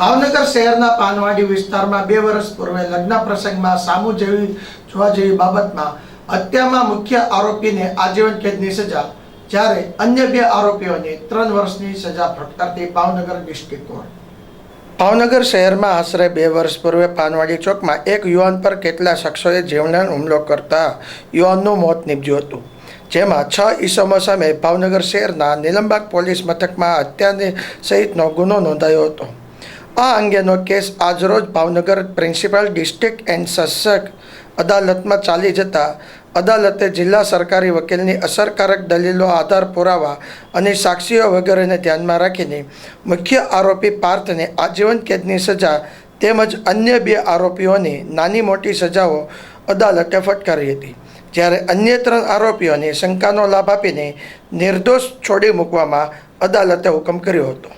ભાવનગર શહેરના પાનવાડી વિસ્તારમાં બે વર્ષ પૂર્વે લગ્ન પ્રસંગમાં સામુ જેવી, જોવા જેવી બાબતમાં હત્યામાં મુખ્ય આરોપીને આજીવન કેદની સજા, જ્યારે અન્ય બે આરોપીઓને ત્રણ વર્ષની સજા ફટકારતી ભાવનગર ડિસ્ટ્રિક્ટ કોર્ટ. ભાવનગર શહેરમાં આશરે બે વર્ષ પૂર્વે પાનવાડી ચોકમાં એક યુવાન પર કેટલા શખ્સોએ જીવલેણ હુમલો કરતા યુવાનનું મોત નીપજ્યું હતું. જેમાં છ ઈસમો સામે ભાવનગર શહેરના નિલંબાગ પોલીસ મથકમાં હત્યાને સહિતનો ગુનો નોંધાયો હતો. આ અંગેનો કેસ આજરોજ ભાવનગર પ્રિન્સિપાલ ડિસ્ટ્રિક્ટ એન્ડ શાસક અદાલતમાં ચાલી જતા અદાલતે જિલ્લા સરકારી વકીલની અસરકારક દલીલો આધાર પુરાવા અને સાક્ષીઓ વગેરેને ધ્યાનમાં રાખીને મુખ્ય આરોપી પાર્થને આજીવન કેદની સજા તેમજ અન્ય બે આરોપીઓની નાની મોટી સજાઓ અદાલતે ફટકારી હતી. જ્યારે અન્ય ત્રણ આરોપીઓને શંકાનો લાભ આપીને નિર્દોષ છોડી મૂકવામાં અદાલતે હુકમ કર્યો હતો.